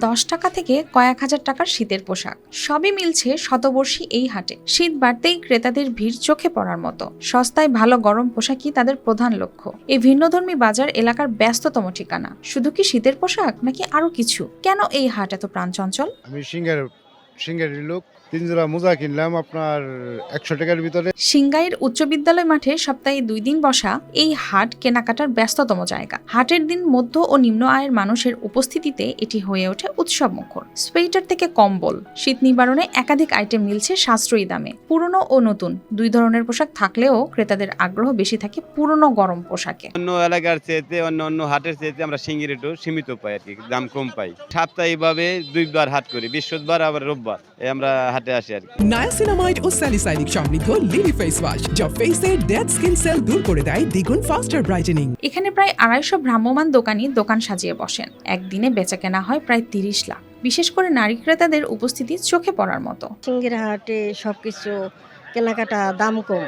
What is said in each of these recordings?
দশ টাকা থেকে কয়েক হাজার টাকার শীতের পোশাক। সবই মিলছে শতবর্ষী এই হাটে। শীত বাড়তেই ক্রেতাদের ভিড় চোখে পড়ার মতো। সস্তায় ভালো গরম পোশাকই তাদের প্রধান লক্ষ্য। এই ভিন্নধর্মী বাজার এলাকার ব্যস্ততম ঠিকানা। শুধু কি শীতের পোশাক নাকি আরও কিছু? কেন এই হাট এত প্রাণচঞ্চল? আমি সিঙ্গার সিঙ্গারের লোক। তিন জোড়া মোজা কিনলাম আপনার একশো টাকার ভিতরে। সিংগাইয়ের উচ্চ বিদ্যালয় মাঠে সপ্তাহে দুই দিন বসা এই হাট কেনাকাটার ব্যস্ততম জায়গা। হাটের দিন মধ্য ও নিম্ন আয়ের মানুষের উপস্থিতিতে এটি হয়ে ওঠে উৎসব মুখর সোয়েটার থেকে কম্বল শীত নিবারণে একাধিক আইটেম মিলছে সাশ্রয়ী দামে। পুরনো ও নতুন দুই ধরনের পোশাক থাকলেও ক্রেতাদের আগ্রহ বেশি থাকে পুরনো গরম পোশাকে। অন্য এলাকার চেয়েতে অন্য অন্য হাটের চেয়েতে আমরা সিঙ্গির একটু সীমিত পাই আর কি দাম কম পাই। সাপ্তাহিকভাবে দুইবার হাট করি বৃহস্পতিবার আবার রোববার। আমরা হাটে আসি আর কি। নায়াসিনামাইড ও স্যালিসাইনিক সমৃদ্ধ লিলি ফেস ওয়াশ যা ফেসের ডেড স্কিন সেল দূর করে দেয় দ্বিগুণ ফাস্টার ব্রাইটেনিং এখানে প্রায় আড়াইশো ভ্রাম্যমাণ দোকানি দোকান সাজিয়ে বসেন। একদিনে বেচা কেনা হয় প্রায় তিরিশ লাখ। বিশেষ করে নারী ক্রেতাদের উপস্থিতি চোখে পড়ার মতো। সিঙ্গির সবকিছু সব কিছু কেনাকাটা দাম কম।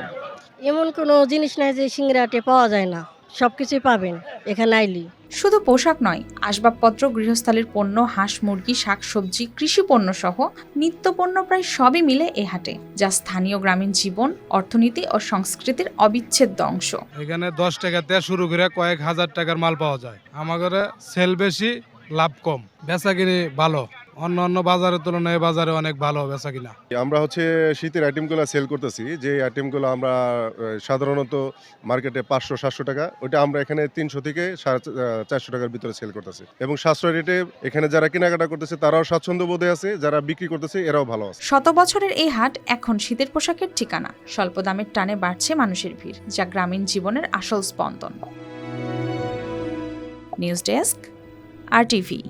এমন কোনো জিনিস নাই যে সিঙ্গির হাটে পাওয়া যায় না। সব কিছুই পাবেন এখানে আইলি। শুধু পোশাক নয় আসবাবপত্র গৃহস্থালির পণ্য হাঁস মুরগি শাকসবজি কৃষি পণ্য সহ নিত্য পণ্য প্রায় সবই মিলে এ হাটে যা স্থানীয় গ্রামীণ জীবন অর্থনীতি ও সংস্কৃতির অবিচ্ছেদ্য অংশ। এখানে দশ টাকা থেকে শুরু করে কয়েক হাজার টাকার মাল পাওয়া যায়। আমাদের সেল বেশি লাভ কম। বেচা কিনি ভালো। অন্য অন্য বাজারের তুলনায় বাজারে অনেক ভালো বেচা কিনা। আমরা হচ্ছে শীতের আইটেমগুলো সেল করতেছি। যে আইটেমগুলো আমরা সাধারণত মার্কেটে পাঁচশো সাতশো টাকা ওটা আমরা এখানে তিনশো থেকে সাড়ে চারশো টাকার ভিতরে সেল করতেছি। এবং সাশ্রয় রেটে এখানে যারা কেনাকাটা করতেছে তারাও স্বাচ্ছন্দ্য বোধে আছে যারা বিক্রি করতেছে এরাও ভালো আছে। শত বছরের এই হাট এখন শীতের পোশাকের ঠিকানা। স্বল্প দামের টানে বাড়ছে মানুষের ভিড় যা গ্রামীণ জীবনের আসল স্পন্দন। News desk R TV.